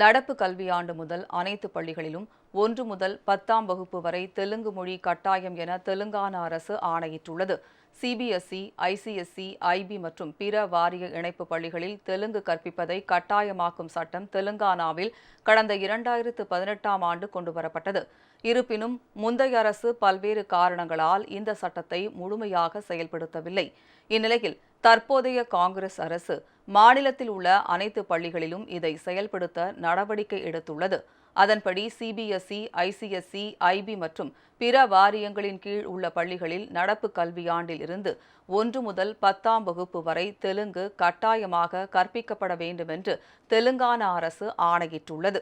நடப்பு கல்வியாண்டு முதல் அனைத்து பள்ளிகளிலும் ஒன்று முதல் பத்தாம் வகுப்பு வரை தெலுங்கு மொழி கட்டாயம் என தெலுங்கானா அரசு ஆணையிட்டுள்ளது. சிபிஎஸ்இ ஐசிஎஸ்இ ஐபி மற்றும் பிற வாரிய இணைப்பு பள்ளிகளில் தெலுங்கு கற்பிப்பதை கட்டாயமாக்கும் சட்டம் தெலுங்கானாவில் கடந்த இரண்டாயிரத்து பதினெட்டாம் ஆண்டு கொண்டுவரப்பட்டது. இருப்பினும் முந்தைய அரசு பல்வேறு காரணங்களால் இந்த சட்டத்தை முழுமையாக செயல்படுத்தவில்லை. இந்நிலையில் தற்போதைய காங்கிரஸ் அரசு மாநிலத்தில் உள்ள அனைத்து பள்ளிகளிலும் இதை செயல்படுத்த நடவடிக்கை எடுத்துள்ளது. அதன்படி சிபிஎஸ்இ ஐசிஎஸ்இ ஐபி மற்றும் பிற வாரியங்களின் கீழ் உள்ள பள்ளிகளில் நடப்பு கல்வியாண்டில் இருந்து ஒன்று முதல் பத்தாம் வகுப்பு வரை தெலுங்கு கட்டாயமாக கற்பிக்கப்பட வேண்டும் என்று தெலுங்கானா அரசு ஆணையிட்டுள்ளது.